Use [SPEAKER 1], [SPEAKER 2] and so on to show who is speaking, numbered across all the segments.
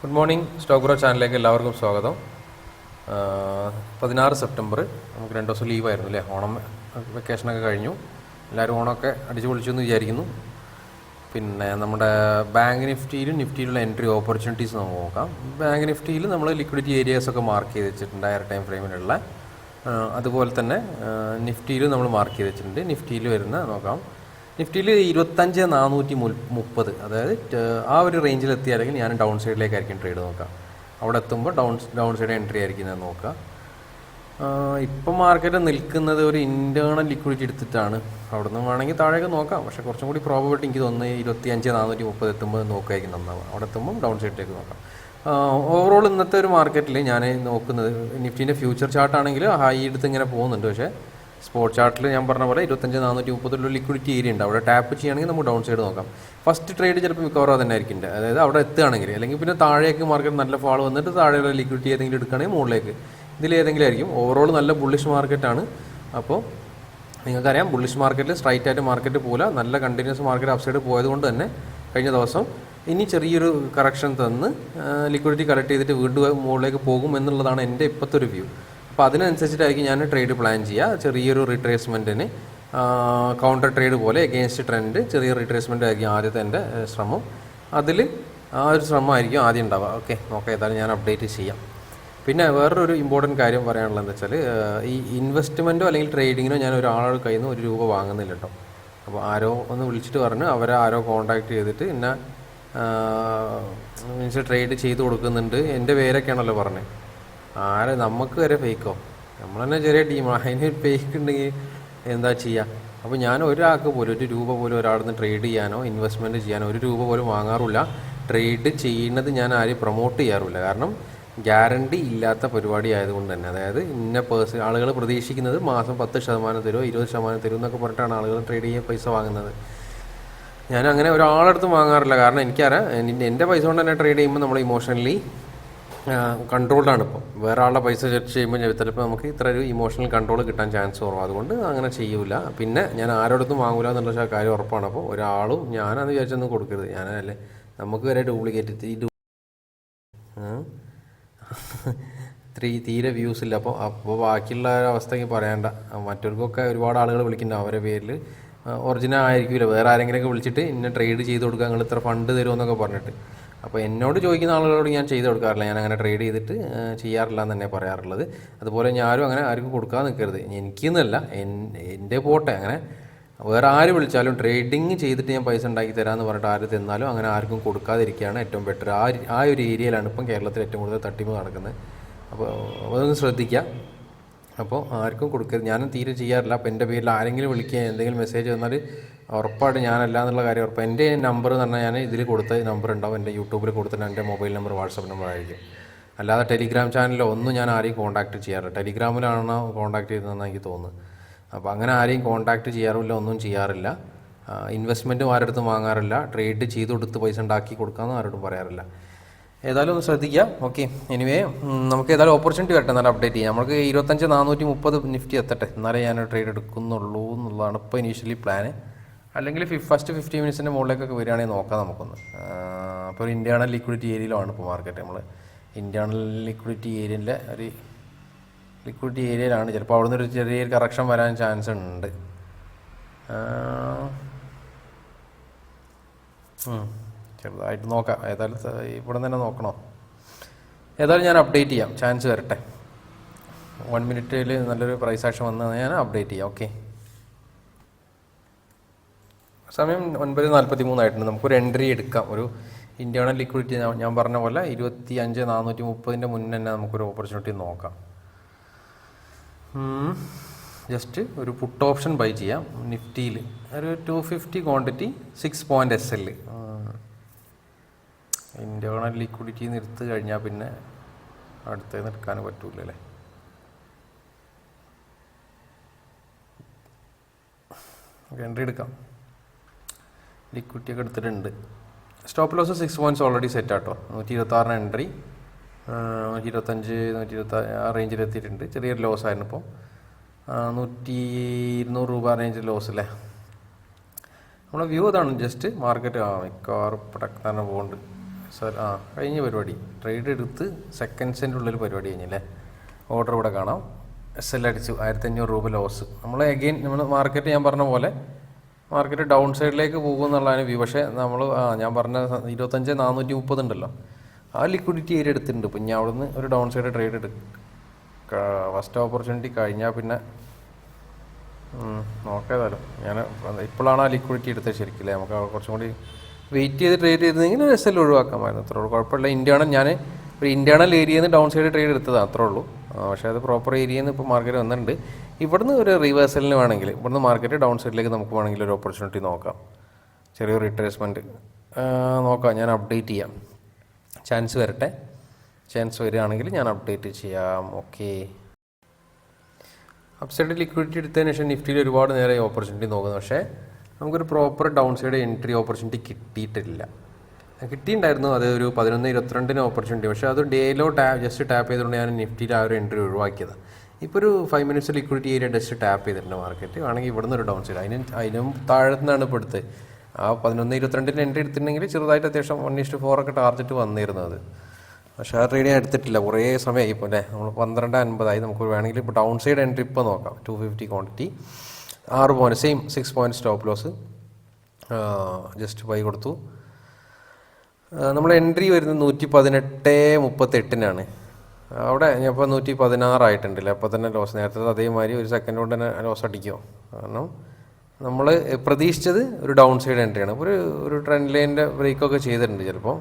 [SPEAKER 1] Good morning stock grow ചാനലിലേക്ക് എല്ലാവർക്കും സ്വാഗതം. പതിനാറ് സെപ്റ്റംബർ. നമുക്ക് രണ്ട് ദിവസം ലീവായിരുന്നു അല്ലേ? ഓണം വെക്കേഷനൊക്കെ കഴിഞ്ഞു. എല്ലാവരും ഓണമൊക്കെ അടിച്ചു പൊളിച്ചു എന്ന് വിചാരിക്കുന്നു. പിന്നെ നമ്മുടെ ബാങ്ക് നിഫ്റ്റിയിലും നിഫ്റ്റിയിലുള്ള എൻട്രി ഓപ്പർച്യൂണിറ്റീസ് നമുക്ക് നോക്കാം. ബാങ്ക് നിഫ്റ്റിയിൽ നമ്മൾ ലിക്വിഡിറ്റി ഏരിയാസ് ഒക്കെ മാർക്ക് ചെയ്ത് വെച്ചിട്ടുണ്ട് ഹയർ ടൈം ഫ്രെയിമിലുള്ള അതുപോലെ തന്നെ നിഫ്റ്റിയിലും നമ്മൾ മാർക്ക് ചെയ്ത് വെച്ചിട്ടുണ്ട്. നിഫ്റ്റിയിൽ വരുന്ന നോക്കാം. നിഫ്റ്റിയിൽ ഇരുപത്തഞ്ച് നാനൂറ്റി മുപ്പത്. അതായത് ആ ഒരു റേഞ്ചിൽ എത്തിയാലെങ്കിൽ ഞാൻ ഡൗൺ സൈഡിലേക്കായിരിക്കും ട്രേഡ് നോക്കാം അവിടെ എത്തുമ്പോൾ ഡൗൺ ഡൗൺ സൈഡ് എൻട്രി ആയിരിക്കും ഞാൻ നോക്കുക. ഇപ്പം മാർക്കറ്റ് നിൽക്കുന്നത് ഒരു ഇന്റേർണൽ ലിക്വിഡിറ്റി എടുത്തിട്ടാണ്. അവിടെ നിന്ന് വേണമെങ്കിൽ താഴേക്ക് നോക്കാം. പക്ഷേ കുറച്ചും കൂടി പ്രോബബിലിറ്റി എനിക്ക് തോന്നുന്നത് ഇരുപത്തി അഞ്ച് നാനൂറ്റി മുപ്പത് എത്തുമ്പോൾ നോക്കുകയായിരിക്കും നന്നാവുക. അവിടെ എത്തുമ്പോൾ ഡൗൺ സൈഡിലേക്ക് നോക്കാം. ഓവറോൾ ഇന്നത്തെ ഒരു മാർക്കറ്റിൽ ഞാൻ നോക്കുന്നത് നിഫ്റ്റീന്റെ ഫ്യൂച്ചർ ചാർട്ടാണെങ്കിൽ ഹൈ എടുത്ത് ഇങ്ങനെ പോകുന്നുണ്ട്. പക്ഷേ സ്പോട്ട് ചാർട്ടിൽ ഞാൻ പറഞ്ഞ പോലെ ഇരുപത്തഞ്ച് നാനൂറ്റി മുപ്പത്തിലുള്ള ലിക്വിഡിറ്റി ഏരിയ ഉണ്ട്. അവിടെ ടാപ്പ് ചെയ്യുകയാണെങ്കിൽ നമുക്ക് ഡൗൺ സൈഡ് നോക്കാം. ഫസ്റ്റ് ട്രേഡ് ചിലപ്പോൾ മിക്കവാറും അത് തന്നെ ആയിരിക്കും അതായത് അവിടെ എത്തുകയാണെങ്കിൽ അല്ലെങ്കിൽ പിന്നെ താഴേക്ക് മാർക്കറ്റ് നല്ല ഫാൾ വന്നിട്ട് താഴെയുള്ള ലിക്വിഡിറ്റി ഏതെങ്കിലും എടുക്കുകയാണെങ്കിൽ മുകളിലേക്ക്. ഇതിലേതെങ്കിലും ആയിരിക്കും. ഓവറോൾ നല്ല ബുള്ളിഷ് മാർക്കറ്റാണ് അപ്പോൾ നിങ്ങൾക്കറിയാം ബുള്ളിഷ് മാർക്കറ്റിൽ സ്ട്രൈറ്റ് ആയിട്ട് മാർക്കറ്റ് പോകില്ല നല്ല കണ്ടിന്യൂസ് മാർക്കറ്റ് അപ്സൈഡ് പോയതുകൊണ്ട് തന്നെ കഴിഞ്ഞ ദിവസം ഇനി ചെറിയൊരു കറക്ഷൻ തന്ന് ലിക്വിഡിറ്റി കളക്ട് ചെയ്തിട്ട് വീണ്ടും മുകളിലേക്ക് പോകും എന്നുള്ളതാണ് എന്റെ ഇപ്പോഴത്തെ ഒരു വ്യൂ അപ്പോൾ അതിനനുസരിച്ചിട്ടായിരിക്കും ഞാൻ ട്രേഡ് പ്ലാൻ ചെയ്യുക ചെറിയൊരു റിട്രേസ്മെന്റിന് കൗണ്ടർ ട്രേഡ് പോലെ എഗെയിൻസ്റ്റ് ട്രെൻഡ് ചെറിയ റിട്രേസ്മെന്റ് ആയിരിക്കും ആദ്യത്തെ എന്റെ ശ്രമം. അതിൽ ആ ഒരു ശ്രമമായിരിക്കും ആദ്യം ഉണ്ടാവുക. ഓക്കെ നോക്കാം. ഏതായാലും ഞാൻ അപ്ഡേറ്റ് ചെയ്യാം. പിന്നെ വേറൊരു ഇമ്പോർട്ടന്റ് കാര്യം പറയാനുള്ളത് എന്താ വെച്ചാൽ ഈ ഇൻവെസ്റ്റ്മെന്റോ അല്ലെങ്കിൽ ട്രേഡിങ്ങിനോ ഞാൻ ഒരാളുടെ കയ്യിൽ നിന്ന് ഒരു രൂപ വാങ്ങുന്നില്ല കേട്ടോ. അപ്പോൾ ആരോ ഒന്ന് വിളിച്ചിട്ട് പറഞ്ഞു അവരെ ആരോ കോൺടാക്ട് ചെയ്തിട്ട് എന്നെ മീൻസ് ട്രേഡ് ചെയ്ത് കൊടുക്കുന്നുണ്ട് എന്റെ പേരൊക്കെയാണല്ലോ പറഞ്ഞത് ആരെ നമുക്ക് വരെ ഫേക്കോ നമ്മൾ തന്നെ ചെറിയ ടീമാണ് അതിന് ഫേക്ക് ഉണ്ടെങ്കിൽ എന്താ ചെയ്യുക അപ്പോൾ ഞാൻ ഒരാൾക്ക് പോലും ഒരു രൂപ പോലും ഒരാളിൽ നിന്ന് ട്രേഡ് ചെയ്യാനോ ഇൻവെസ്റ്റ്മെന്റ് ചെയ്യാനോ ഒരു രൂപ പോലും വാങ്ങാറില്ല. ട്രേഡ് ചെയ്യുന്നത് ഞാൻ ആരെയും പ്രൊമോട്ട് ചെയ്യാറില്ല. കാരണം ഗ്യാരണ്ടി ഇല്ലാത്ത പരിപാടി ആയതുകൊണ്ട് തന്നെ. അതായത് ഇന്ന പേഴ്സൺ ആളുകൾ പ്രതീക്ഷിക്കുന്നത് മാസം പത്ത് ശതമാനം തരുമോ ഇരുപത് ശതമാനം തരുമോ എന്നൊക്കെ പറഞ്ഞിട്ടാണ് ആളുകൾ ട്രേഡ് ചെയ്യാൻ പൈസ വാങ്ങുന്നത്. ഞാൻ അങ്ങനെ ഒരാളടുത്ത് വാങ്ങാറില്ല. കാരണം എനിക്കറിയാം എന്റെ പൈസ കൊണ്ട് തന്നെ ട്രേഡ് ചെയ്യുമ്പോൾ നമ്മൾ ഇമോഷണലി കൺട്രോൾഡാണ് ഇപ്പോൾ വേറെ ആളുടെ പൈസ സെർച്ച് ചെയ്യുമ്പോൾ ചിലപ്പോൾ നമുക്ക് ഇത്ര ഒരു ഇമോഷണൽ കൺട്രോൾ കിട്ടാൻ ചാൻസ് കുറവ്. അതുകൊണ്ട് അങ്ങനെ ചെയ്യൂല. പിന്നെ ഞാൻ ആരോടത്തും വാങ്ങൂല എന്നുള്ള കാര്യം ഉറപ്പാണ്. അപ്പോൾ ഒരാളും ഞാനത് വിചാരിച്ചൊന്നും കൊടുക്കരുത്. ഞാനല്ലേ നമുക്ക് വരെ ഡ്യൂപ്ലിക്കേറ്റ് ഈ ത്രീ തീരെ വ്യൂസ് ഇല്ല. അപ്പോൾ അപ്പോൾ ബാക്കിയുള്ള അവസ്ഥയ്ക്ക് പറയണ്ട. മറ്റവർക്കൊക്കെ ഒരുപാട് ആളുകൾ വിളിക്കുന്നുണ്ട്. അവരെ പേരിൽ ഒറിജിനൽ ആയിരിക്കില്ല വേറെ ആരെങ്കിലുമൊക്കെ വിളിച്ചിട്ട് ഇന്നെ ട്രേഡ് ചെയ്ത് കൊടുക്കുക. നിങ്ങൾ ഇത്ര ഫണ്ട് തരുമെന്നൊക്കെ പറഞ്ഞിട്ട്. അപ്പോൾ എന്നോട് ചോദിക്കുന്ന ആളുകളോട് ഞാൻ ചെയ്ത് കൊടുക്കാറില്ല. ഞാൻ അങ്ങനെ ട്രേഡ് ചെയ്തിട്ട് ചെയ്യാറില്ല എന്ന് തന്നെ പറയാറുള്ളത്. അതുപോലെ ഞാനും അങ്ങനെ ആർക്കും കൊടുക്കാൻ നിൽക്കരുത് എനിക്കെന്നല്ല എൻ- എന്റെ പോട്ടെ അങ്ങനെ വേറെ ആര് വിളിച്ചാലും ട്രേഡിങ് ചെയ്തിട്ട് ഞാൻ പൈസ ഉണ്ടാക്കി തരാമെന്ന് പറഞ്ഞിട്ട് ആര് തിന്നാലും അങ്ങനെ ആർക്കും കൊടുക്കാതിരിക്കുകയാണ് ഏറ്റവും ബെറ്റർ ആ ആ ഒരു ഏരിയയിലാണ് ഇപ്പം കേരളത്തിൽ ഏറ്റവും കൂടുതൽ തട്ടിപ്പ് നടക്കുന്നത്. അപ്പോൾ അതൊന്ന് ശ്രദ്ധിക്കുക അപ്പോൾ ആർക്കും കൊടുക്കരുത്. ഞാനും തീരെ ചെയ്യാറില്ല. അപ്പോൾ എന്റെ പേരിൽ ആരെങ്കിലും വിളിക്കുക എന്തെങ്കിലും മെസ്സേജ് തന്നാൽ ഉറപ്പായിട്ട് ഞാനല്ല എന്നുള്ള കാര്യം ഉറപ്പ്. എന്റെ നമ്പർ എന്ന് പറഞ്ഞാൽ ഞാൻ ഇതിൽ കൊടുത്ത നമ്പർ ഉണ്ടാവും. എന്റെ യൂട്യൂബിൽ കൊടുത്തിട്ട് എന്റെ മൊബൈൽ നമ്പർ വാട്സപ്പ് നമ്പർ ആയിരിക്കും. അല്ലാതെ ടെലിഗ്രാം ചാനലിലോ ഒന്നും ഞാൻ ആരെയും കോൺടാക്ട് ചെയ്യാറില്ല. ടെലിഗ്രാമിലാണ് കോൺടാക്ട് ചെയ്തതെന്ന് എനിക്ക് തോന്നുന്നു അപ്പോൾ അങ്ങനെ ആരെയും കോൺടാക്ട് ചെയ്യാറില്ല ഒന്നും ചെയ്യാറില്ല. ഇൻവെസ്റ്റ്മെന്റും ആരുടെ വാങ്ങാറില്ല. ട്രേഡ് ചെയ്ത് കൊടുത്ത് പൈസ ഉണ്ടാക്കി കൊടുക്കാമെന്ന് ആരോടും പറയാറില്ല. ഏതായാലും ഒന്ന് ശ്രദ്ധിക്കുക ഓക്കെ എനിവേ നമുക്ക് ഏതായാലും ഓപ്പർച്യൂണിറ്റി വരട്ടെ. എന്നാലും അപ്ഡേറ്റ് ചെയ്യാം. നമുക്ക് ഇരുപത്തഞ്ച് നാനൂറ്റി മുപ്പത് നിഫ്റ്റി എത്തട്ടെ. എന്നാലേ ഞാൻ ട്രേഡ് എടുക്കുന്നുള്ളൂ എന്നുള്ളതാണ് ഇപ്പോൾ ഇനീഷ്യലി പ്ലാന് അല്ലെങ്കിൽ ഫസ്റ്റ് ഫിഫ്റ്റി മിനിറ്റ്സിന്റെ മുകളിലേക്കൊക്കെ വരികയാണെങ്കിൽ നോക്കാം നമുക്കൊന്ന്. അപ്പോൾ ഒരു ഇന്റേർണൽ ലിക്വിഡിറ്റി ഏരിയയിലാണ് ഇപ്പോൾ മാർക്കറ്റ് നമ്മൾ ഇന്റേർണൽ ലിക്വിഡിറ്റി ഏരിയയിലെ ഒരു ലിക്വിഡിറ്റി ഏരിയയിലാണ് ചിലപ്പോൾ അവിടെ ഒരു ചെറിയൊരു കറക്ഷൻ വരാൻ ചാൻസ് ഉണ്ട്. ചെറുതായിട്ട് നോക്കാം. ഏതായാലും ഇവിടെ തന്നെ നോക്കണോ? ഏതായാലും ഞാൻ അപ്ഡേറ്റ് ചെയ്യാം. ചാൻസ് വരട്ടെ. വൺ മിനിറ്റിൽ നല്ലൊരു പ്രൈസ് ആക്ഷൻ വന്നാൽ ഞാൻ അപ്ഡേറ്റ് ചെയ്യാം. ഓക്കെ സമയം ഒൻപത് നാൽപ്പത്തി മൂന്നായിട്ടുണ്ട് നമുക്കൊരു എൻട്രി എടുക്കാം. ഒരു ഇന്റേർണൽ ലിക്വിഡിറ്റി ഞാൻ പറഞ്ഞ പോലെ ഇരുപത്തി അഞ്ച് നാനൂറ്റി മുപ്പതിന്റെ മുന്നേ തന്നെ നമുക്കൊരു ഓപ്പർച്യൂണിറ്റി നോക്കാം. ജസ്റ്റ് ഒരു പുട്ട് ഓപ്ഷൻ ബൈ ചെയ്യാം. നിഫ്റ്റിയിൽ. ഒരു two fifty quantity six point S L internal liquidity നിർത്തി കഴിഞ്ഞാൽ പിന്നെ അടുത്ത് നിൽക്കാൻ പറ്റൂല അല്ലേ എൻട്രി എടുക്കാം. ലിക്വിഡിറ്റി ഒക്കെ എടുത്തിട്ടുണ്ട്. Stop loss six points already set auto. നൂറ്റി ഇരുപത്താറിന് എൻട്രി നൂറ്റി ഇരുപത്തഞ്ച് നൂറ്റി ഇരുപത്തി ആ റേഞ്ചിൽ എത്തിയിട്ടുണ്ട്. ചെറിയൊരു ലോസ് ആയിരുന്നു ഇപ്പോൾ നൂറ്റി ഇരുന്നൂറ് രൂപ റേഞ്ചിൽ ലോസ് അല്ലേ നമ്മളെ വ്യൂ അതാണ് ജസ്റ്റ് മാർക്കറ്റ് ആ മിക്കവാറും തന്നെ പോകുന്നുണ്ട് സർ ആ കഴിഞ്ഞ പരിപാടി. ട്രേഡ് എടുത്ത് സെക്കൻഡ്സിന്റെ ഉള്ളിൽ പരിപാടി കഴിഞ്ഞല്ലേ ഓർഡർ ഇവിടെ കാണാം. എസ് എൽ അടിച്ചു. ആയിരത്തി അഞ്ഞൂറ് രൂപ ലോസ് നമ്മൾ എഗെയിൻ നമ്മൾ മാർക്കറ്റ് ഞാൻ പറഞ്ഞ പോലെ മാർക്കറ്റ് ഡൗൺ സൈഡിലേക്ക് പോകും എന്നുള്ളതാണ് വ്യൂ. പക്ഷേ നമ്മൾ ഞാൻ പറഞ്ഞ ഇരുപത്തഞ്ച് നാനൂറ്റി മുപ്പത് ഉണ്ടല്ലോ. ആ ലിക്വിഡിറ്റി ഏരിയ എടുത്തിട്ടുണ്ട്. ഇപ്പം ഞാൻ അവിടുന്ന് ഒരു ഡൗൺ സൈഡ് ട്രേഡ് എടുക്കും ഫസ്റ്റ് ഓപ്പർച്യൂണിറ്റി കഴിഞ്ഞാൽ പിന്നെ നോക്കേതാലും ഞാൻ ഇപ്പോഴാണ് ആ ലിക്വിഡിറ്റി എടുത്തത് ശരിക്കില്ല നമുക്ക് കുറച്ചും കൂടി വെയിറ്റ് ചെയ്ത് ട്രേഡ് ചെയ്തെങ്കിൽ എസ് എൽ ഒഴിവാക്കാമായിരുന്നു. അത്രേ ഉള്ളൂ. കുഴപ്പമില്ല. ഇന്റേണൽ ഞാൻ ഒരു ഇന്റേണൽ ഏരിയയിൽ നിന്ന് ഡൗൺ സൈഡ് ട്രേഡ് എടുത്തതാണ് അത്രേ ഉള്ളൂ. പക്ഷേ അത് പ്രോപ്പർ ഏരിയയിൽ നിന്ന് ഇപ്പോൾ മാർക്കറ്റ് വന്നിട്ടുണ്ട്. ഇവിടുന്ന് ഒരു റിവേഴ്സലിന് വേണമെങ്കിൽ ഇവിടുന്ന് മാർക്കറ്റ് ഡൗൺ സൈഡിലേക്ക് നമുക്ക് വേണമെങ്കിൽ ഒരു ഓപ്പർച്യൂണിറ്റി നോക്കാം. ചെറിയൊരു റിട്രേസ്മെന്റ് നോക്കാം ഞാൻ അപ്ഡേറ്റ് ചെയ്യാം. ചാൻസ് വരട്ടെ. ചാൻസ് വരികയാണെങ്കിൽ ഞാൻ അപ്ഡേറ്റ് ചെയ്യാം. ഓക്കെ അപ്സൈഡ് ലിക്വിഡിറ്റി എടുത്തതിന് ശേഷം നിഫ്റ്റിയിൽ ഒരുപാട് നേരെ ഓപ്പർച്യൂണിറ്റി നോക്കുന്നു. പക്ഷേ നമുക്കൊരു proper down side entry opportunity കിട്ടിയിട്ടില്ല. കിട്ടിയിട്ടുണ്ടായിരുന്നു അത് ഒരു പതിനൊന്ന് ഇരുപത്തിരണ്ടിന് ഓപ്പർച്യൂണിറ്റി പക്ഷേ അത് ഡേയിലോ ടാപ്പ് ജസ്റ്റ് ടാപ്പ് ചെയ്തുകൊണ്ട് ഞാൻ നിഫ്റ്റിയിൽ ആ ഒരു എൻട്രി ഒഴിവാക്കിയത്. ഇപ്പോൾ ഒരു five minutes liquidity area just tap ചെയ്തിട്ടുണ്ട് മാർക്കറ്റ് ആണെങ്കിൽ ഇവിടുന്ന് ഒരു ഡൗൺ സൈഡ് അതിനും അതിനും നിന്നാണ് ഇപ്പോൾ എടുത്ത് ആ പതിനൊന്ന് ഇരുപത്തിരണ്ടിന് എൻട്രി എടുത്തിട്ടുണ്ടെങ്കിൽ ചെറുതായിട്ട് അത്യാവശ്യം വൺ ഇഷ്ടു ഫോർ ഒക്കെ ടാർജറ്റ് വന്നിരുന്നത് പക്ഷേ റീഡിങ് എടുത്തിട്ടില്ല. കുറേ സമയമായി ഇപ്പോൾ അല്ലേ? നമ്മൾ പന്ത്രണ്ട് അൻപതായി. നമുക്ക് വേണമെങ്കിൽ ഇപ്പോൾ ഡൗൺ സൈഡ് എൻട്രി ഇപ്പോൾ നോക്കാം. ടു ഫിഫ്റ്റി ക്വാണ്ടിറ്റി ആറ് point same six point stop loss just buy കൊടുത്തു. നമ്മൾ എൻട്രി വരുന്നത് നൂറ്റി പതിനെട്ട് മുപ്പത്തെട്ടിനാണ്. അവിടെ ഞാനിപ്പോൾ നൂറ്റി പതിനാറായിട്ടുണ്ടല്ലേ അപ്പോൾ തന്നെ ലോസ് നേരത്തെ അതേമാതിരി ഒരു സെക്കൻഡ് കൊണ്ട് തന്നെ ലോസ് അടിക്കുമോ കാരണം നമ്മൾ പ്രതീക്ഷിച്ചത് ഒരു ഡൗൺ സൈഡ് എൻട്രിയാണ് ഒരു ഒരു ട്രെൻഡ് ലൈനിന്റെ ബ്രേക്കൊക്കെ ചെയ്തിട്ടുണ്ട് ചിലപ്പോൾ.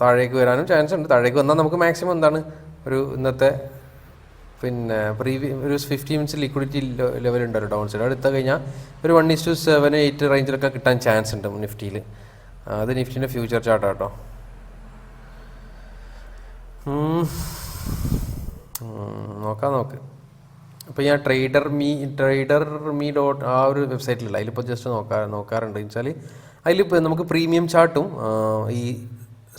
[SPEAKER 1] താഴേക്ക് വരാനും ചാൻസ് ഉണ്ട്. താഴേക്ക് വന്നാൽ നമുക്ക് മാക്സിമം എന്താണ്? ഒരു ഇന്നത്തെ പിന്നെ പ്രീവി ഒരു ഫിഫ്റ്റി മിനിറ്റ്സ് ലിക്വിഡിറ്റി ലെവൽ ഒരു ഡൗൺ സൈഡ് എടുത്തു കഴിഞ്ഞാൽ ഒരു one is to seven eight റേഞ്ചിലൊക്കെ കിട്ടാൻ ചാൻസ് ഉണ്ട് നിഫ്റ്റിയിൽ. അത് നിഫ്റ്റിന്റെ ഫ്യൂച്ചർ ചാർട്ടാട്ടോ നോക്കാം നോക്ക് അപ്പോൾ ഞാൻ trader me trader me dot ആ ഒരു വെബ്സൈറ്റിലുള്ള അതിലിപ്പോൾ ജസ്റ്റ് നോക്കാ നോക്കാറുണ്ട്. വെച്ചാൽ അതിലിപ്പോൾ നമുക്ക് പ്രീമിയം ചാർട്ടും ഈ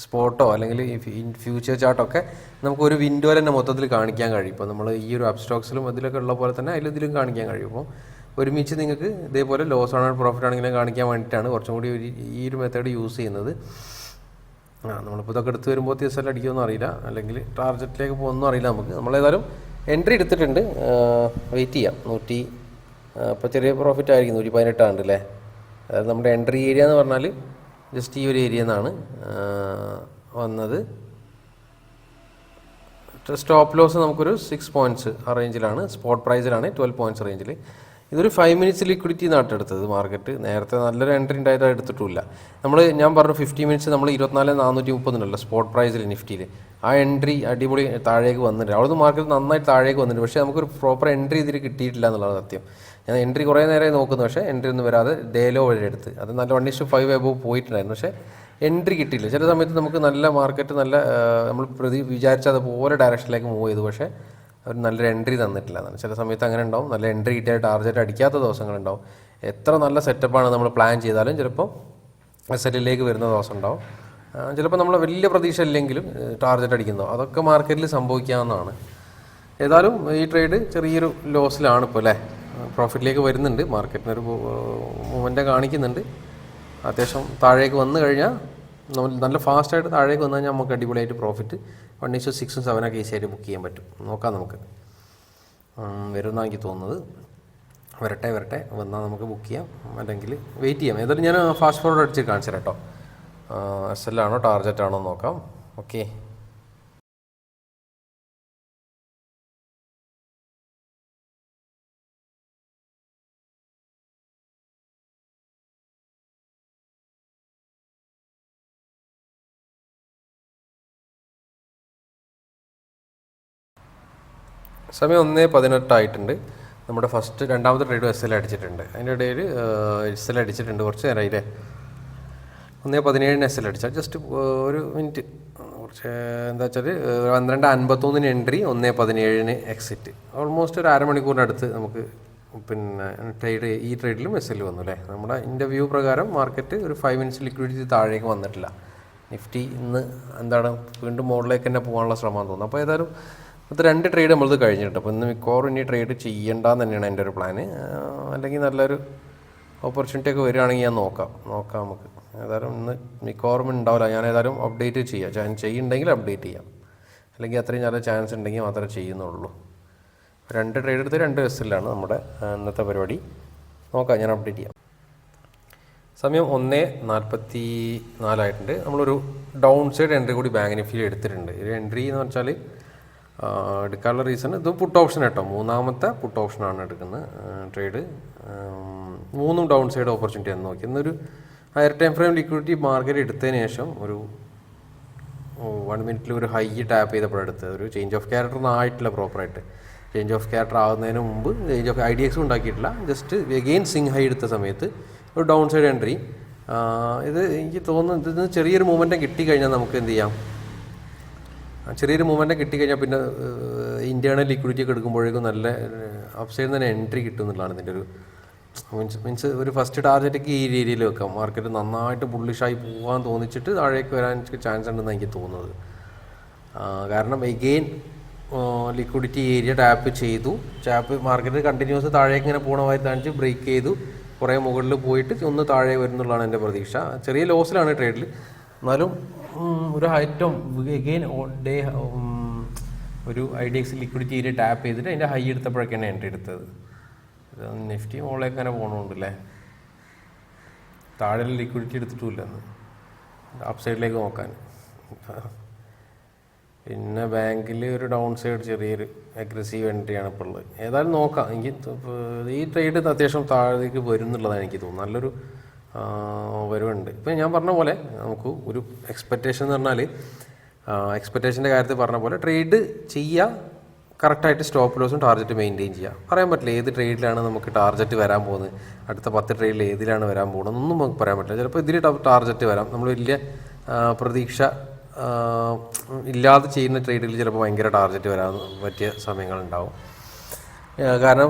[SPEAKER 1] സ്പോട്ടോ അല്ലെങ്കിൽ ഈ ഫ്യൂച്ചർ ചാർട്ടൊക്കെ നമുക്ക് ഒരു വിൻഡോയിൽ തന്നെ മൊത്തത്തിൽ കാണിക്കാൻ കഴിയും. ഇപ്പോൾ നമ്മൾ ഈ ഒരു അബ്സ്റ്റോക്സിലും അതിലൊക്കെ ഉള്ള പോലെ തന്നെ അതിലിതിലും കാണിക്കാൻ കഴിയും. അപ്പോൾ ഒരുമിച്ച് നിങ്ങൾക്ക് ഇതേപോലെ ലോസ് ആണ് പ്രോഫിറ്റ് ആണെങ്കിലും കാണിക്കാൻ വേണ്ടിയിട്ടാണ് കുറച്ചും കൂടി ഈ ഒരു മെത്തേഡ് യൂസ് ചെയ്യുന്നത്. ആ നമ്മളിപ്പോൾ ഇതൊക്കെ എടുത്ത് വരുമ്പോൾ എൽ അടിക്കുമെന്ന് അറിയില്ല. അല്ലെങ്കിൽ ടാർജറ്റിലേക്ക് പോകുമെന്നും അറിയില്ല നമുക്ക്. നമ്മളേതായാലും എൻട്രി എടുത്തിട്ടുണ്ട്. വെയിറ്റ് ചെയ്യാം. നൂറ്റി ഇപ്പോൾ ചെറിയ പ്രോഫിറ്റ് ആയിരിക്കും നൂറ്റി പതിനെട്ടാണ്ട് അല്ലേ? അതായത് നമ്മുടെ എൻട്രി ഏരിയ എന്ന് പറഞ്ഞാൽ ജസ്റ്റ് ഈ ഒരു ഏരിയ നിന്നാണ് വന്നത്. സ്റ്റോപ്പ് ലോസ് നമുക്കൊരു സിക്സ് പോയിന്റ്സ് ആ റേഞ്ചിലാണ് സ്പോട്ട് പ്രൈസിലാണ് ട്വൽവ് പോയിന്റ്സ് റേഞ്ചിൽ ഇതൊരു ഫൈവ് മിനിറ്റ്സ് ലിക്വിഡിറ്റി നാട്ടെടുത്തത് മാർക്കറ്റ് നേരത്തെ നല്ലൊരു എൻട്രി ഉണ്ടായിട്ട് എടുത്തിട്ടില്ല നമ്മൾ ഞാൻ പറഞ്ഞു ഫിഫ്റ്റി മിനിറ്റ്സ് നമ്മൾ ഇരുപത്തിനാല് നാനൂറ്റി മുപ്പതിനല്ലോ സ്പോട്ട് പ്രൈസിൽ നിഫ്റ്റിയിൽ ആ എൻട്രി അടിപൊളി താഴേക്ക് വന്നിട്ടുണ്ട്. അവിടുന്ന് മാർക്കറ്റ് നന്നായിട്ട് താഴേക്ക് വന്നിട്ടുണ്ട്. പക്ഷേ നമുക്കൊരു പ്രോപ്പർ എൻട്രി ഇതിൽ കിട്ടിയിട്ടില്ല എന്നുള്ളതാണ് സത്യം. ഞാൻ എൻട്രി കുറേ നേരമായി നോക്കുന്നു. പക്ഷേ എൻട്രി ഒന്നും വരാതെ ഡേലോ വഴി എടുത്ത്. അത് നല്ല വൺ ഇഷ്ടു ഫൈവ് എബോ പോയിട്ടുണ്ടായിരുന്നു. പക്ഷേ എൻട്രി കിട്ടിയില്ല. ചില സമയത്ത് നമുക്ക് നല്ല മാർക്കറ്റ് നല്ല നമ്മൾ പ്രതി വിചാരിച്ചത് പോലെ ഡയറക്ഷനിലേക്ക് മൂവ് ചെയ്തു. പക്ഷേ ഒരു നല്ലൊരു എൻട്രി തന്നിട്ടില്ല. എന്നാണ് ചില സമയത്ത് അങ്ങനെ ഉണ്ടാവും. നല്ല എൻട്രി കിട്ടിയ ടാർജറ്റ് അടിക്കാത്ത ദിവസങ്ങളുണ്ടാവും. എത്ര നല്ല സെറ്റപ്പാണ് നമ്മൾ പ്ലാൻ ചെയ്താലും ചിലപ്പോൾ സെറ്റിലേക്ക് വരുന്ന ദിവസം ഉണ്ടാവും. ചിലപ്പോൾ നമ്മൾ വലിയ പ്രതീക്ഷ ഇല്ലെങ്കിലും ടാർജറ്റ് അടിക്കുന്നു അതൊക്കെ മാർക്കറ്റിൽ സംഭവിക്കാവുന്നതാണ്. ഏതായാലും ഈ ട്രേഡ് ചെറിയൊരു ലോസിലാണ് ഇപ്പോൾ അല്ലേ? പ്രോഫിറ്റിലേക്ക് വരുന്നുണ്ട്. മാർക്കറ്റിനൊരു മൂവ്മെന്റ് കാണിക്കുന്നുണ്ട്. അത്യാവശ്യം താഴേക്ക് വന്നു കഴിഞ്ഞാൽ നമ്മൾ നല്ല ഫാസ്റ്റായിട്ട് താഴേക്ക് വന്നു കഴിഞ്ഞാൽ നമുക്ക് അടിപൊളിയായിട്ട് പ്രോഫിറ്റ് വൺ ഇഷ്യൂ സിക്സും സെവനൊക്കെ ഈസിയായിട്ട് ബുക്ക് ചെയ്യാൻ പറ്റും. നോക്കാം നമുക്ക്. വരുമെന്നാണ് എനിക്ക് തോന്നുന്നത്. വരട്ടെ വരട്ടെ. വന്നാൽ നമുക്ക് ബുക്ക് ചെയ്യാം. അല്ലെങ്കിൽ വെയിറ്റ് ചെയ്യാം. ഏതായാലും ഞാൻ ഫാസ്റ്റ് ഫോർവേഡ് അടിച്ച് കാണിച്ചു തരാം കേട്ടോ എസ് എൽ ആണോ ടാർജറ്റ് ആണോ നോക്കാം. ഓക്കെ സമയം ഒന്നേ പതിനെട്ടായിട്ടുണ്ട്. നമ്മുടെ ഫസ്റ്റ് രണ്ടാമത്തെ ട്രേഡ് എസ് എൽ അടിച്ചിട്ടുണ്ട്. അതിന്റെ ഇടയിൽ എസ് എൽ അടിച്ചിട്ടുണ്ട് കുറച്ച് നേരം അതിന്റെ ഒന്നേ പതിനേഴിന് എസ് എൽ അടിച്ചാൽ ജസ്റ്റ് ഒരു മിനിറ്റ് കുറച്ച് എന്താ വെച്ചാൽ പന്ത്രണ്ട് അൻപത്തൊന്നിന് എൻട്രി ഒന്നേ പതിനേഴിന് എക്സിറ്റ് ഓൾമോസ്റ്റ് ഒരു അരമണിക്കൂറിനടുത്ത് നമുക്ക് പിന്നെ ട്രേഡ് ഈ ട്രേഡിലും എസ് എൽ വന്നു അല്ലേ നമ്മുടെ ഇന്റർവ്യൂ പ്രകാരം മാർക്കറ്റ് ഒരു ഫൈവ് മിനിറ്റ്സ് ലിക്വിഡിറ്റി താഴേക്ക് വന്നിട്ടില്ല. നിഫ്റ്റി ഇന്ന് എന്താണ് വീണ്ടും മുകളിലേക്ക് തന്നെ പോകാനുള്ള ശ്രമം തോന്നുന്നു. അപ്പോൾ ഏതായാലും ഇത് രണ്ട് ട്രേഡ് നമ്മളത് കഴിഞ്ഞിട്ട് അപ്പോൾ ഇന്ന് മിക്കവാറും ഇനി ട്രേഡ് ചെയ്യണ്ടെന്ന് തന്നെയാണ് എന്റെ ഒരു പ്ലാന് അല്ലെങ്കിൽ നല്ലൊരു ഓപ്പർച്യൂണിറ്റി ഒക്കെ വരികയാണെങ്കിൽ ഞാൻ നോക്കാം. നോക്കാം നമുക്ക്. ഏതായാലും ഇന്ന് മിക്കവാറും ഉണ്ടാവില്ല ഞാൻ ഏതായാലും അപ്ഡേറ്റ് ചെയ്യാം. ഞാൻ ചെയ്യുന്നുണ്ടെങ്കിൽ അപ്ഡേറ്റ് ചെയ്യാം. അല്ലെങ്കിൽ അത്രയും നല്ല ചാൻസ് ഉണ്ടെങ്കിൽ മാത്രമേ ചെയ്യുന്നുള്ളൂ. രണ്ട് ട്രേഡ് എടുത്ത് രണ്ട് ബസ്സിലാണ് നമ്മുടെ ഇന്നത്തെ പരിപാടി. നോക്കാം ഞാൻ അപ്ഡേറ്റ് ചെയ്യാം. സമയം ഒന്ന് നാൽപ്പത്തി നാലായിട്ടുണ്ട് നമ്മളൊരു ഡൗൺ സൈഡ് എൻട്രി കൂടി ബാങ്കിന് ഫീൽ എടുത്തിട്ടുണ്ട്. ഒരു എൻട്രി എന്ന് വെച്ചാൽ എടുക്കാനുള്ള റീസൺ ഇത് പുട്ട് ഓപ്ഷൻ കേട്ടോ മൂന്നാമത്തെ പുട്ട് ഓപ്ഷനാണ് എടുക്കുന്നത് ട്രേഡ് മൂന്നും ഡൗൺ സൈഡ് ഓപ്പർച്യൂണിറ്റി ആണ് നോക്കി ഇന്നൊരു higher time frame liquidity market എടുത്തതിന് ശേഷം ഒരു വൺ മിനിറ്റിൽ ഒരു ഹൈ ടാപ്പ് ചെയ്തപ്പോൾ എടുത്തത്. ഒരു ചേഞ്ച് ഓഫ് ക്യാരക്ടർ ഒന്നും ആയിട്ടില്ല പ്രോപ്പറായിട്ട് ചേഞ്ച് ഓഫ് ക്യാരക്ടർ ആകുന്നതിന് മുമ്പ് ചേഞ്ച് ഓഫ് ഐ ഉണ്ടാക്കിയിട്ടില്ല. ജസ്റ്റ് എഗെയിൻ സിങ് ഹൈ എടുത്ത സമയത്ത് ഒരു ഡൗൺ സൈഡ് എൻട്രി ഇത് എനിക്ക് തോന്നുന്നു ഇതിന് ചെറിയൊരു മൂമെന്റം കിട്ടിക്കഴിഞ്ഞാൽ നമുക്ക് എന്ത് ചെയ്യാം? ചെറിയൊരു മൂവ്മെന്റ് കിട്ടിക്കഴിഞ്ഞാൽ പിന്നെ ഇന്റേണൽ ലിക്വിഡിറ്റി ഒക്കെ എടുക്കുമ്പോഴേക്കും നല്ല അപ്സൈഡിൽ തന്നെ എൻട്രി കിട്ടും എന്നുള്ളതാണ് ഇതിന്റെ ഒരു മീൻസ് മീൻസ് ഒരു ഫസ്റ്റ് ടാർഗറ്റൊക്കെ ഈ രീതിയിൽ വെക്കാം. മാർക്കറ്റ് നന്നായിട്ട് ബുള്ളിഷായി പോകാൻ തോന്നിച്ചിട്ട് താഴേക്ക് വരാൻ ചാൻസ് ഉണ്ടെന്ന് എനിക്ക് തോന്നുന്നത്. കാരണം എഗെയിൻ ലിക്വിഡിറ്റി ഏരിയ ടാപ്പ് ചെയ്തു. ടാപ്പ് മാർക്കറ്റ് കണ്ടിന്യൂസ് താഴേക്ക് ഇങ്ങനെ പോകണമായി കാണിച്ച് ബ്രേക്ക് ചെയ്തു. കുറേ മുകളിൽ പോയിട്ട് ഒന്ന് താഴെ വരുന്നുള്ളതാണ് എന്റെ പ്രതീക്ഷ. ചെറിയ ലോസിലാണ് ട്രേഡിൽ എന്നാലും ഒരു ഏറ്റവും എഗെയിൻ ഡേ ഒരു I D X liquidity tap ചെയ്തിട്ട് അതിന്റെ ഹൈ എടുത്തപ്പോഴൊക്കെയാണ് എൻട്രി എടുത്തത്. നിഫ്റ്റി മോളേക്ക് അങ്ങനെ പോകണമുണ്ടല്ലേ താഴെ ലിക്വിഡിറ്റി എടുത്തിട്ടുമില്ല അന്ന് അപ്പ് സൈഡിലേക്ക് നോക്കാൻ. പിന്നെ ബാങ്കിൽ ഒരു ഡൗൺ സൈഡ് ചെറിയൊരു അഗ്രസീവ് എൻട്രിയാണ് ഇപ്പോൾ ഉള്ളത്. ഏതായാലും നോക്കാം. എനിക്ക് ഈ ട്രേഡ് അത്യാവശ്യം താഴേക്ക് വരും എന്നുള്ളതാണ് എനിക്ക് തോന്നുന്നത്. നല്ലൊരു ആ, വരുവുണ്ട് ഇപ്പം ഞാൻ പറഞ്ഞ പോലെ നമുക്ക് ഒരു എക്സ്പെക്റ്റേഷൻ എന്ന് പറഞ്ഞാൽ എക്സ്പെക്റ്റേഷന്റെ കാര്യത്തിൽ പറഞ്ഞ പോലെ ട്രേഡ് ചെയ്യുക കറക്റ്റായിട്ട് സ്റ്റോപ്പ് ലോസും ടാർജറ്റ് മെയിന്റെയിൻ ചെയ്യുക പറയാൻ പറ്റില്ല ഏത് ട്രേഡിലാണ് നമുക്ക് ടാർജറ്റ് വരാൻ പോകുന്നത്? അടുത്ത പത്ത് ട്രേഡിൽ ഏതിലാണ് വരാൻ പോകുന്നത്? ഒന്നും നമുക്ക് പറയാൻ പറ്റില്ല. ചിലപ്പോൾ ഇതിൽ ടാർജറ്റ് വരാം. നമ്മൾ വലിയ പ്രതീക്ഷ ഇല്ലാതെ ചെയ്യുന്ന ട്രേഡിൽ ചിലപ്പോൾ ഭയങ്കര ടാർജറ്റ് വരാൻ പറ്റിയ സമയങ്ങളുണ്ടാവും. കാരണം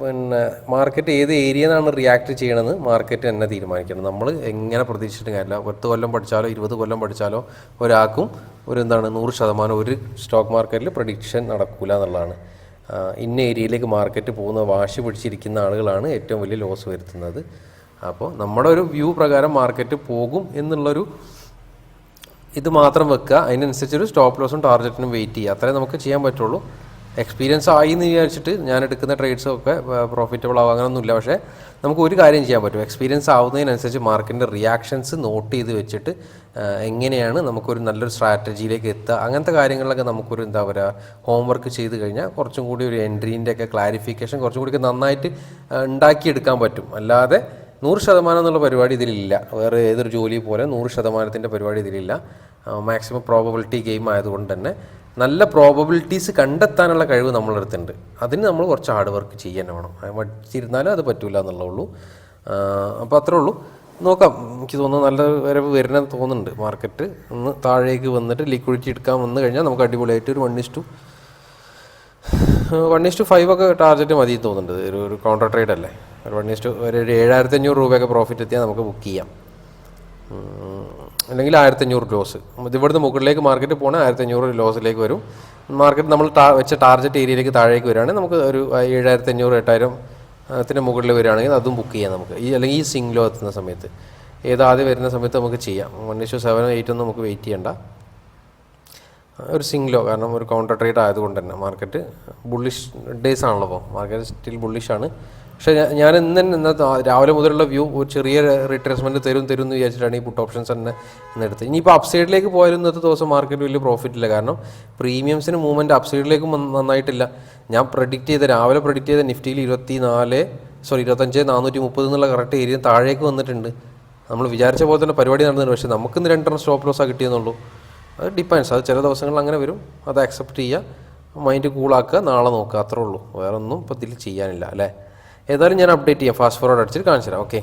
[SPEAKER 1] പിന്നെ മാർക്കറ്റ് ഏത് ഏരിയ നിന്നാണ് റിയാക്ട് ചെയ്യണമെന്ന് മാർക്കറ്റ് തന്നെ തീരുമാനിക്കണം. നമ്മൾ എങ്ങനെ പ്രതീക്ഷിച്ചിട്ടും കാര്യമില്ല. പത്ത് കൊല്ലം പഠിച്ചാലോ ഇരുപത് കൊല്ലം പഠിച്ചാലോ ഒരാൾക്കും ഒരു എന്താണ് നൂറ് ശതമാനം ഒരു സ്റ്റോക്ക് മാർക്കറ്റിൽ പ്രഡിക്ഷൻ നടക്കില്ല എന്നുള്ളതാണ്. ഇന്ന ഏരിയയിലേക്ക് മാർക്കറ്റ് പോകുന്ന വാശി പിടിച്ചിരിക്കുന്ന ആളുകളാണ് ഏറ്റവും വലിയ ലോസ് വരുത്തുന്നത്. അപ്പോൾ നമ്മുടെ ഒരു വ്യൂ പ്രകാരം മാർക്കറ്റ് പോകും എന്നുള്ളൊരു ഇത് മാത്രം വെക്കുക. അതിനനുസരിച്ചൊരു സ്റ്റോപ്പ് ലോസും ടാർഗറ്റിനും വെയിറ്റ് ചെയ്യുക. അത്രേ നമുക്ക് ചെയ്യാൻ പറ്റുള്ളൂ. എക്സ്പീരിയൻസ് ആയി എന്ന് വിചാരിച്ചിട്ട് ഞാൻ എടുക്കുന്ന ട്രേഡ്സും ഒക്കെ പ്രോഫിറ്റബിൾ ആവുക അങ്ങനെയൊന്നുമില്ല പക്ഷേ നമുക്ക് ഒരു കാര്യം ചെയ്യാൻ പറ്റും. എക്സ്പീരിയൻസ് ആവുന്നതിനനുസരിച്ച് മാർക്കറ്റിന്റെ റിയാക്ഷൻസ് നോട്ട് ചെയ്ത് വെച്ചിട്ട് എങ്ങനെയാണ് നമുക്കൊരു നല്ലൊരു സ്ട്രാറ്റജിയിലേക്ക് എത്തുക. അങ്ങനത്തെ കാര്യങ്ങളിലൊക്കെ നമുക്കൊരു എന്താ പറയുക ഹോംവർക്ക് ചെയ്ത് കഴിഞ്ഞാൽ കുറച്ചും കൂടി ഒരു എൻട്രീന്റെ ഒക്കെ ക്ലാരിഫിക്കേഷൻ കുറച്ചും കൂടി നന്നായിട്ട് ഉണ്ടാക്കിയെടുക്കാൻ പറ്റും. അല്ലാതെ നൂറ് ശതമാനം എന്നുള്ള പരിപാടി ഇതിലില്ല. വേറെ ഏതൊരു ജോലി പോലെ നൂറ് ശതമാനത്തിന്റെ പരിപാടി ഇതിലില്ല. മാക്സിമം പ്രോബബിലിറ്റി ഗെയിം ആയതുകൊണ്ട് തന്നെ നല്ല പ്രോബബിലിറ്റീസ് കണ്ടെത്താനുള്ള കഴിവ് നമ്മളെ അടുത്തുണ്ട് അതിന് നമ്മൾ കുറച്ച് ഹാർഡ് വർക്ക് ചെയ്യാൻ വേണം. മടിച്ചിരുന്നാലും അത് പറ്റൂല എന്നുള്ളൂ അപ്പോൾ അത്രേ ഉള്ളൂ. നോക്കാം. എനിക്ക് തോന്നുന്നു നല്ല വരവ് വരുന്നത് തോന്നുന്നുണ്ട് മാർക്കറ്റ് ഒന്ന് താഴേക്ക് വന്നിട്ട് ലിക്വിഡിറ്റി എടുക്കാൻ വന്നു കഴിഞ്ഞാൽ നമുക്ക് അടിപൊളിയായിട്ട് ഒരു one is to one is to five ഒക്കെ ടാർഗറ്റ് മതി തോന്നുന്നുണ്ട്. ഒരു ഒരു കൗണ്ടർ ട്രേഡ് അല്ലേ? ഒരു വൺ ഇസ് ടു ഒരു ഏഴായിരത്തി അഞ്ഞൂറ് രൂപയൊക്കെ പ്രോഫിറ്റ് എത്തിയാൽ നമുക്ക് ബുക്ക് ചെയ്യാം. അല്ലെങ്കിൽ ആയിരത്തി അഞ്ഞൂറ് ലോസ് ഇവിടുന്ന് മുകളിലേക്ക് മാർക്കറ്റ് പോകണേ ആയിരത്തി അഞ്ഞൂറ് ലോസിലേക്ക് വരും. മാർക്കറ്റ് നമ്മൾ ടാ വെച്ച ടാർജറ്റ് ഏരിയയിലേക്ക് താഴേക്ക് വരികയാണെങ്കിൽ നമുക്ക് ഒരു ഏഴായിരത്തി അഞ്ഞൂറ് എട്ടായിരം ത്തിന് മുകളിൽ വരികയാണെങ്കിൽ അതും ബുക്ക് ചെയ്യാം നമുക്ക്. ഈ അല്ലെങ്കിൽ ഈ സിംഗിലോ എത്തുന്ന സമയത്ത്. ഏത് ആദ്യം വരുന്ന സമയത്ത് നമുക്ക് ചെയ്യാം. വൺ ഇഷ്യൂ സെവൻ എയ്റ്റ് ഒന്നും നമുക്ക് വെയിറ്റ് ചെയ്യണ്ട. ഒരു സിംഗിലോ കാരണം ഒരു കൗണ്ടർ ട്രേഡ് ആയതുകൊണ്ട് തന്നെ മാർക്കറ്റ് ബുള്ളിഷ് ഡേയ്സ് ആണല്ലോ അപ്പോൾ മാർക്കറ്റ് സ്റ്റിൽ ബുള്ളിഷാണ് പക്ഷേ ഞാൻ- ഇന്ന് തന്നെ രാവിലെ മുതലുള്ള വ്യൂ ഒരു ചെറിയ റിട്രേസ്മെന്റ് തരും തരും എന്ന് വിചാരിച്ചിട്ടാണ് ഈ പുട്ട് ഓപ്ഷൻസ് തന്നെ ഇന്നെടുത്ത് ഇനിയിപ്പോൾ അപ്സൈഡിലേക്ക് പോയാലും ഇന്നത്തെ ദിവസം മാർക്കറ്റ് വലിയ പ്രോഫിറ്റ് ഇല്ല. കാരണം പ്രീമിയംസിന് മൂവ്മെന്റ് അപ്സൈഡിലേക്കും നന്നായിട്ടില്ല. ഞാൻ പ്രഡിക്റ്റ് ചെയ്ത രാവിലെ പ്രഡിക്റ്റ് ചെയ്ത നിഫ്റ്റിയിൽ ഇരുപത്തി നാല് സോറി ഇരുപത്തഞ്ച് നാനൂറ്റി മുപ്പത് എന്നുള്ള കറക്റ്റ് ഏരിയ താഴേക്ക് വന്നിട്ടുണ്ട്. നമ്മൾ വിചാരിച്ച പോലെ തന്നെ പരിപാടി നടന്നിട്ടുണ്ട്. പക്ഷേ നമുക്ക് നമുക്കിന്ന് രണ്ടെണ്ണം സ്റ്റോപ്പ് ലോസ് ലോസാണ് കിട്ടിയെന്നുള്ളൂ. അത് ഡിപ്പെൻസ് അത് ചില ദിവസങ്ങളിൽ അങ്ങനെ വരും. അത് അക്സെപ്റ്റ് ചെയ്യുക. മൈൻഡ് കൂളാക്കുക നാളെ നോക്കുക. അത്രേ ഉള്ളൂ. വേറെ ഒന്നും ഇപ്പോൾ ഇതിൽ ചെയ്യാനില്ല അല്ലേ? ഏതായാലും ഞാൻ അപ്ഡേറ്റ് ചെയ്യാം. ഫാസ്റ്റ് ഫോർവേഡ് അടിച്ചിട്ട് കാണിച്ചു തരാം ഓക്കെ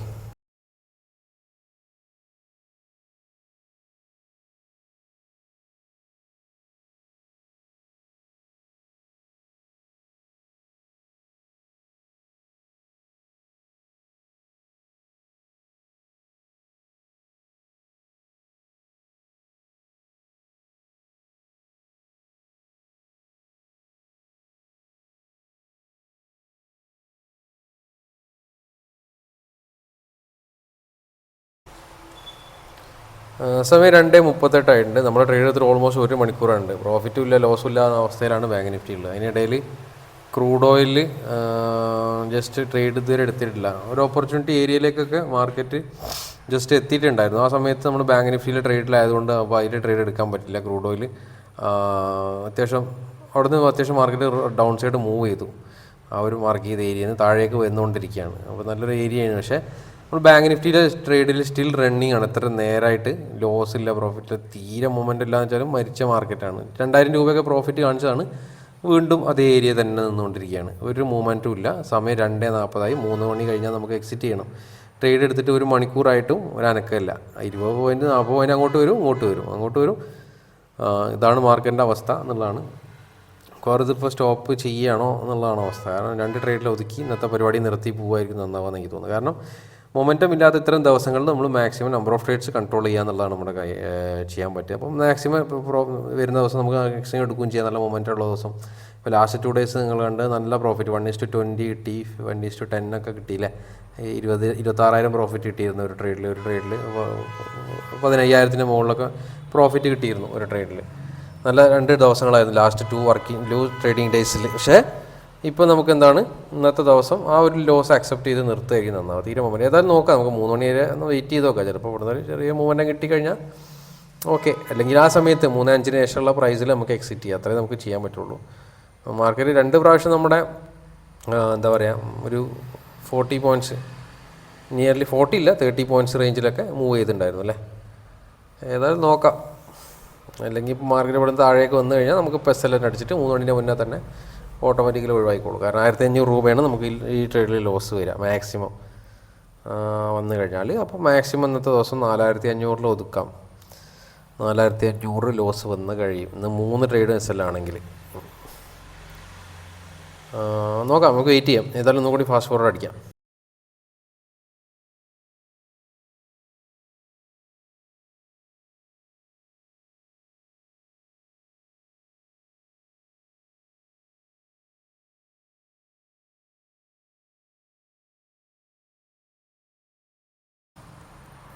[SPEAKER 1] സമയം രണ്ടേ മുപ്പത്തെട്ടായിട്ടുണ്ട്. നമ്മുടെ ട്രേഡ് എടുത്തിട്ട് ഓൾമോസ്റ്റ് ഒരു മണിക്കൂറുണ്ട് പ്രോഫിറ്റും ഇല്ല ലോസും ഇല്ല എന്ന അവസ്ഥയിലാണ് ബാങ്ക് നിഫ്റ്റി ഉള്ളത്. അതിനിടയിൽ ക്രൂഡ് ഓയിൽ ജസ്റ്റ് ട്രേഡ് ഇതുവരെ എടുത്തിട്ടില്ല. ഒരു ഓപ്പർച്യൂണിറ്റി ഏരിയയിലേക്കൊക്കെ മാർക്കറ്റ് ജസ്റ്റ് എത്തിയിട്ടുണ്ടായിരുന്നു. ആ സമയത്ത് നമ്മൾ ബാങ്ക് നിഫ്റ്റിയിലെ ട്രേഡിലായതുകൊണ്ട് അപ്പോൾ അതിൽ ട്രേഡ് എടുക്കാൻ പറ്റില്ല ക്രൂഡ് ഓയിൽ അത്യാവശ്യം അവിടെ നിന്ന് അത്യാവശ്യം മാർക്കറ്റ് ഡൗൺ സൈഡ് മൂവ് ചെയ്തു. ആ ഒരു മാർക്ക് ചെയ്ത ഏരിയയിൽ നിന്ന് താഴേക്ക് വന്നുകൊണ്ടിരിക്കുകയാണ്. അപ്പോൾ നല്ലൊരു ഏരിയയാണ് പക്ഷേ നമ്മൾ ബാങ്ക് നിഫ്റ്റിയിലെ ട്രേഡിൽ സ്റ്റിൽ റണ്ണിങ് ആണ്. എത്ര നേരമായിട്ട് ലോസ് ഇല്ല പ്രോഫിറ്റ് തീരെ മൊമെന്റ് ഇല്ല എന്ന് വെച്ചാലും മരിച്ച മാർക്കറ്റാണ് രണ്ടായിരം രൂപയൊക്കെ പ്രോഫിറ്റ് കാണിച്ചതാണ്. വീണ്ടും അതേ ഏരിയ തന്നെ നിന്നുകൊണ്ടിരിക്കുകയാണ്. ഒരു മൂവ്മെന്റും ഇല്ല. സമയം രണ്ടേ നാൽപ്പതായി. മൂന്ന് മണി കഴിഞ്ഞാൽ നമുക്ക് എക്സിറ്റ് ചെയ്യണം. ട്രേഡ് എടുത്തിട്ട് ഒരു മണിക്കൂറായിട്ടും ഒരു അനക്കമില്ല. ഇരുപത് പോയിന്റ് നാൽപ്പത് പോയിന്റ് അങ്ങോട്ട് വരും ഇങ്ങോട്ട് വരും. അങ്ങോട്ട് വരും. ഇതാണ് മാർക്കറ്റിന്റെ അവസ്ഥ എന്നുള്ളതാണ്. കുറേ ഇപ്പോൾ സ്റ്റോപ്പ് ചെയ്യുകയാണോ എന്നുള്ളതാണ് അവസ്ഥ. കാരണം രണ്ട് ട്രേഡിൽ ഒതുക്കി ഇന്നത്തെ പരിപാടി നിർത്തി പോകുമായിരിക്കും നന്നാവാന്ന് എനിക്ക് തോന്നുന്നു. കാരണം മൊമെന്റം ഇല്ലാത്ത ഇത്തരം ദിവസങ്ങളിൽ നമ്മൾ maximum number of trades control ചെയ്യുക എന്നുള്ളതാണ് നമ്മുടെ ചെയ്യാൻ പറ്റുക. അപ്പം മാക്സിമം വരുന്ന ദിവസം നമുക്ക് മാക്സിമം എടുക്കുകയും ചെയ്യാം. നല്ല മൊമെന്റ് ഉള്ള ദിവസം. ഇപ്പോൾ ലാസ്റ്റ് ടു ഡേയ്സ് നിങ്ങൾ കണ്ട് നല്ല profit one is to two twenty കിട്ടി. One is to two ten ഒക്കെ കിട്ടിയില്ലേ? ഇരുപത് ഇരുപത്താറായിരം പ്രോഫിറ്റ് കിട്ടിയിരുന്നു ഒരു ട്രേഡിൽ ഒരു ട്രേഡിൽ പതിനയ്യായിരത്തിന് മുകളിലൊക്കെ പ്രോഫിറ്റ് കിട്ടിയിരുന്നു ഒരു ട്രേഡിൽ നല്ല രണ്ട് ദിവസങ്ങളായിരുന്നു. ലാസ്റ്റ് ടു വർക്കിംഗ് ലൂ ട്രേഡിംഗ് ഡേയ്സിൽ പക്ഷേ ഇപ്പോൾ നമുക്ക് എന്താണ് ഇന്നത്തെ ദിവസം ആ ഒരു ലോസ് അക്സെപ്റ്റ് ചെയ്ത് നിർത്തുകയായിരിക്കും നന്നാവും തീരെ മൊമെന്റ് ഏതായാലും നോക്കാം. നമുക്ക് മൂന്ന് മണി വരെ ഒന്ന് വെയിറ്റ് ചെയ്ത് നോക്കാം. ചിലപ്പോൾ ഇവിടുന്ന് ചെറിയ മൂവ്മെന്റ് കിട്ടിക്കഴിഞ്ഞാൽ ഓക്കെ അല്ലെങ്കിൽ ആ സമയത്ത് മൂന്ന് അഞ്ചിന് ശേഷമുള്ള പ്രൈസിൽ നമുക്ക് എക്സിറ്റ് ചെയ്യാം. അത്രേ നമുക്ക് ചെയ്യാൻ പറ്റുള്ളൂ. മാർക്കറ്റ് രണ്ട് പ്രാവശ്യം നമ്മുടെ എന്താ പറയുക ഒരു ഫോർട്ടി പോയിന്റ്സ് നിയർലി ഫോർട്ടി ഇല്ല തേർട്ടി പോയിന്റ്സ് റേഞ്ചിലൊക്കെ മൂവ് ചെയ്തിട്ടുണ്ടായിരുന്നു അല്ലേ? ഏതായാലും നോക്കാം. അല്ലെങ്കിൽ ഇപ്പോൾ മാർക്കറ്റ് ഇവിടെ നിന്ന് താഴേക്ക് വന്നു കഴിഞ്ഞാൽ നമുക്ക് പെസ്സെല്ലാം അടിച്ചിട്ട് മൂന്ന് മണിന്റെ മുന്നേ തന്നെ ഓട്ടോമാറ്റിക്കലി ഒഴിവായിക്കോളും. കാരണം ആയിരത്തി അഞ്ഞൂറ് രൂപയാണ് നമുക്ക് ഈ- ട്രേഡിൽ ലോസ് വരിക മാക്സിമം വന്നു കഴിഞ്ഞാൽ അപ്പോൾ മാക്സിമം ഇന്നത്തെ ദിവസം നാലായിരത്തി അഞ്ഞൂറിൽ ഒതുക്കാം. നാലായിരത്തി അഞ്ഞൂറ് ലോസ് വന്ന് കഴിയും. ഇന്ന് മൂന്ന് ട്രേഡ് ആണെങ്കിൽ നോക്കാം നമുക്ക് വെയിറ്റ് ചെയ്യാം. ഏതായാലും ഒന്നുകൂടി ഫാസ്റ്റ് ഫോർവേഡ് അടിക്കാം.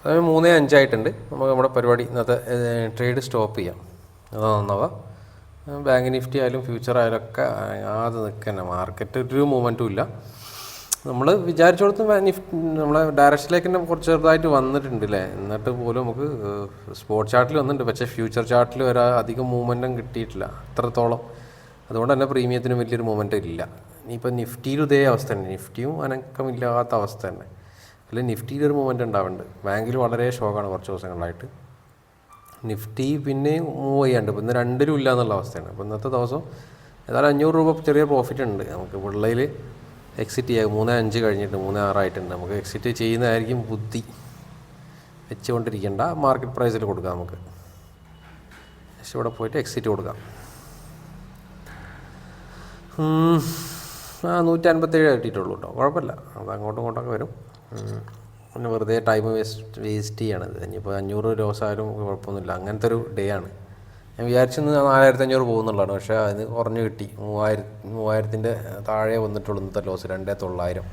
[SPEAKER 1] സമയം മൂന്നേ അഞ്ചായിട്ടുണ്ട്. നമുക്ക് നമ്മുടെ പരിപാടി ഇന്നത്തെ ട്രേഡ് സ്റ്റോപ്പ് ചെയ്യാം. അതാ ബാങ്ക് നിഫ്റ്റി ആയാലും ഫ്യൂച്ചർ ആയാലും ഒക്കെ ആദ്യം നിൽക്കുന്ന. മാർക്കറ്റ് ഒരു മൂവ്മെന്റും ഇല്ല. നമ്മൾ വിചാരിച്ചിടത്ത് നിഫ്റ്റി നമ്മളെ ഡയറക്ഷനിലേക്ക് തന്നെ കുറച്ച് ചെറുതായിട്ട് വന്നിട്ടുണ്ട് അല്ലേ എന്നിട്ട് പോലും നമുക്ക് സ്പോട്ട് ചാർട്ടിൽ വന്നിട്ടുണ്ട്. പക്ഷേ ഫ്യൂച്ചർ ചാർട്ടിൽ വരെ അധികം മൂവ്മെന്റും കിട്ടിയിട്ടില്ല. അത്രത്തോളം. അതുകൊണ്ട് തന്നെ പ്രീമിയത്തിന് വലിയൊരു മൂവ്മെന്റ് ഇല്ല. ഇനിയിപ്പോൾ നിഫ്റ്റിയിലും ഇതേ അവസ്ഥ തന്നെ. നിഫ്റ്റിയും അനക്കമില്ലാത്ത അവസ്ഥ തന്നെ. അല്ലെ നിഫ്റ്റിയിൽ ഒരു മൂവ്മെന്റ് ഉണ്ടാവുന്നുണ്ട്. ബാങ്കിൽ വളരെ ഷോക്കാണ് കുറച്ച് ദിവസങ്ങളായിട്ട്. നിഫ്റ്റി പിന്നെ മൂവ് ചെയ്യാണ്ട്. ഇപ്പം ഇന്ന് രണ്ടിലും ഇല്ല എന്നുള്ള അവസ്ഥയാണ്. അപ്പോൾ ഇന്നത്തെ ദിവസം ഏതായാലും അഞ്ഞൂറ് രൂപ ചെറിയ പ്രോഫിറ്റ് ഉണ്ട്. നമുക്ക് പിള്ളയിൽ എക്സിറ്റ് ചെയ്യാം. മൂന്ന് അഞ്ച് കഴിഞ്ഞിട്ട് മൂന്ന് ആറായിട്ടുണ്ട് നമുക്ക് എക്സിറ്റ് ചെയ്യുന്നതായിരിക്കും ബുദ്ധി. വെച്ചുകൊണ്ടിരിക്കേണ്ട മാർക്കറ്റ് പ്രൈസിൽ കൊടുക്കാം നമുക്ക്. ജസ്റ്റ് ഇവിടെ പോയിട്ട് എക്സിറ്റ് കൊടുക്കാം. ആ നൂറ്റി അൻപത്തേഴ് കിട്ടിയിട്ടുള്ളൂ കേട്ടോ. കുഴപ്പമില്ല. അത് അങ്ങോട്ടും ഇങ്ങോട്ടൊക്കെ വരും. പിന്നെ വെറുതെ ടൈം വേസ്റ്റ് വേസ്റ്റ് ചെയ്യണത് ഇനിയിപ്പോൾ അഞ്ഞൂറ് ദിവസമായാലും കുഴപ്പമൊന്നുമില്ല. അങ്ങനത്തെ ഒരു ഡേ ആണ്. ഞാൻ വിചാരിച്ചെന്ന് നാലായിരത്തി അഞ്ഞൂറ് പോകുന്നുള്ളതാണ്. പക്ഷേ അതിന് കുറഞ്ഞ് കിട്ടി. മൂവായിരത്തി മൂവായിരത്തിന്റെ താഴെ വന്നിട്ടുള്ളൂ ഇന്നത്തെ ലോസ് രണ്ടേ തൊള്ളായിരം.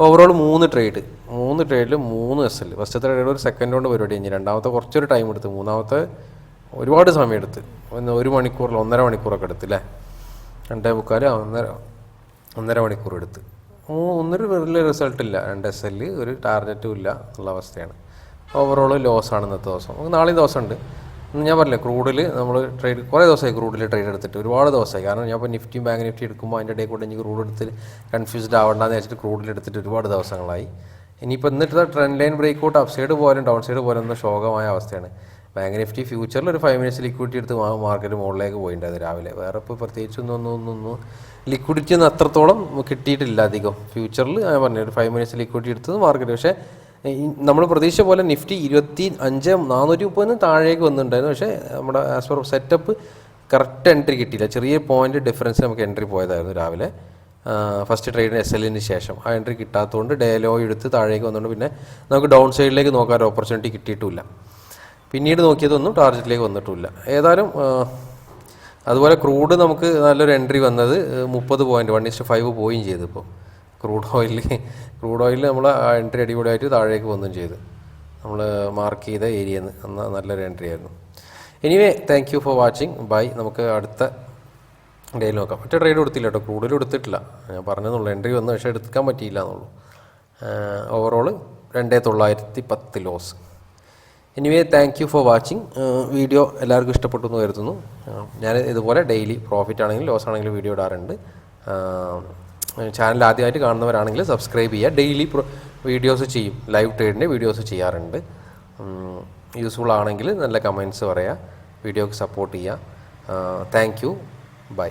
[SPEAKER 1] ഓവറോൾ മൂന്ന് ട്രേഡ് മൂന്ന് ട്രേഡിൽ മൂന്ന് എസ് എൽ ഫസ്റ്റത്തെ ട്രേഡ് ഒരു സെക്കൻഡ് കൊണ്ട് പരിപാടി കഴിഞ്ഞ്. രണ്ടാമത്തെ കുറച്ചൊരു ടൈം എടുത്ത്. മൂന്നാമത്തെ ഒരുപാട് സമയം എടുത്ത്. ഒന്ന് ഒരു മണിക്കൂറിൽ ഒന്നര മണിക്കൂറൊക്കെ എടുത്ത് അല്ലേ രണ്ടേ മുക്കാൽ ഒന്നര ഒന്നര മണിക്കൂർ എടുത്ത്. ഒന്നൊരു വലിയ റിസൾട്ട് ഇല്ല. രണ്ട് എസ് എല്ല് ഒരു ടാർഗറ്റും ഇല്ല എന്നുള്ള അവസ്ഥയാണ്. ഓവറോൾ ലോസ് ആണ് ഇന്നത്തെ ദിവസം. നമുക്ക് നാളെയും ദിവസമുണ്ട്. ഇന്ന് ഞാൻ പറഞ്ഞില്ലേ ക്രൂഡിൽ നമ്മൾ ട്രേഡ് കുറേ ദിവസമായി ക്രൂഡിൽ ട്രേഡ് എടുത്തിട്ട്. ഒരുപാട് ദിവസമായി. കാരണം ഞാൻ ഇപ്പോൾ നിഫ്റ്റിയും ബാങ്ക് നിഫ്റ്റി എടുക്കുമ്പോൾ അതിന്റെ ഇടയിൽ കൂടെ എനിക്ക് ക്രൂഡ് എടുത്ത് കൺഫ്യൂസ്ഡ് ആവണ്ടെന്ന് വെച്ചിട്ട് ക്രൂഡിൽ എടുത്തിട്ട് ഒരുപാട് ദിവസങ്ങളായി. ഇനിയിപ്പോൾ എന്നിട്ട് trend line break out up side പോലും ഡൗൺ സൈഡ് പോലും ഒന്ന് ശോകമായ അവസ്ഥയാണ്. ബാങ്ക് നിഫ്റ്റി ഫ്യൂച്ചറിൽ ഒരു ഫൈവ് മിനിറ്റ്സ് ലിക്വിഡിറ്റി എടുത്ത് മാർക്കറ്റ് മുകളിലേക്ക് പോയിട്ടുണ്ടായത് രാവിലെ. വേറെ ഇപ്പോൾ പ്രത്യേകിച്ചൊന്നും ഒന്നും ഒന്നും ഒന്നും ലിക്വിഡിറ്റി ഒന്നും അത്രത്തോളം കിട്ടിയിട്ടില്ല അധികം. ഫ്യൂച്ചറിൽ ഞാൻ പറഞ്ഞു ഒരു ഫൈവ് മിനിറ്റ്സ് ലിക്വിഡിറ്റി എടുത്തത് മാർക്കറ്റ് പക്ഷേ നമ്മൾ പ്രതീക്ഷ പോലെ നിഫ്റ്റി ഇരുപത്തി അഞ്ച് നാനൂറ്റി മുപ്പതിന് താഴേക്ക് വന്നിട്ടുണ്ടായിരുന്നു. പക്ഷേ നമ്മുടെ as per setup correct entry കിട്ടിയില്ല. ചെറിയ പോയിന്റ് ഡിഫറൻസ് നമുക്ക് എൻട്രി പോയതായിരുന്നു രാവിലെ. ഫസ്റ്റ് ട്രേഡിന് എസ് എല്ലിന് ശേഷം. ആ എൻട്രി കിട്ടാത്തതുകൊണ്ട് ഡേ ഡേലോ എടുത്ത് താഴേക്ക് വന്നുകൊണ്ട് പിന്നെ നമുക്ക് ഡൗൺ സൈഡിലേക്ക് നോക്കാൻ ഒരു ഓപ്പർച്യൂണിറ്റി കിട്ടിയിട്ടുമില്ല പിന്നീട് നോക്കിയതൊന്നും ടാർജറ്റിലേക്ക് വന്നിട്ടില്ല. ഏതായാലും അതുപോലെ ക്രൂഡ് നമുക്ക് നല്ലൊരു എൻട്രി വന്നത് മുപ്പത് പോയിന്റ് വൺ ഇസ്റ്റ് ഫൈവ് പോവുകയും ചെയ്തു ഇപ്പോൾ ക്രൂഡ് ഓയിലിൽ ക്രൂഡ് ഓയിലിൽ നമ്മൾ എൻട്രി അടിപൊളിയായിട്ട് താഴേക്ക് വന്നും ചെയ്തു. നമ്മൾ മാർക്ക് ചെയ്ത ഏരിയയിൽ നിന്ന് നല്ലൊരു എൻട്രി ആയിരുന്നു. Anyway thank you for watching bye നമുക്ക് അടുത്ത ഡേയിൽ നോക്കാം. മറ്റേ ട്രേഡ് കൊടുത്തില്ല കേട്ടോ. കൂടുതലും എടുത്തിട്ടില്ല ഞാൻ പറഞ്ഞതെന്നുള്ളൂ എൻട്രി വന്നു. പക്ഷേ എടുക്കാൻ പറ്റിയില്ല എന്നുള്ളൂ. ഓവറോൾ രണ്ടേ തൊള്ളായിരത്തി പത്ത് loss anyway thank you for watching video എല്ലാവർക്കും ഇഷ്ടപ്പെട്ടു എന്ന് കരുതുന്നു. ഞാൻ ഇതുപോലെ ഡെയിലി പ്രോഫിറ്റ് ആണെങ്കിലും ലോസ് ആണെങ്കിലും വീഡിയോ ഇടാറുണ്ട്. ചാനൽ ആദ്യമായിട്ട് കാണുന്നവരാണെങ്കിൽ സബ്സ്ക്രൈബ് ചെയ്യുക. ഡെയിലി വീഡിയോസ് ചെയ്യും. ലൈവ് ട്രേഡിന്റെ വീഡിയോസ് ചെയ്യാറുണ്ട്. യൂസ്ഫുൾ ആണെങ്കിൽ നല്ല കമൻസ് പറയുക വീഡിയോക്ക് സപ്പോർട്ട് ചെയ്യുക താങ്ക് യു ബൈ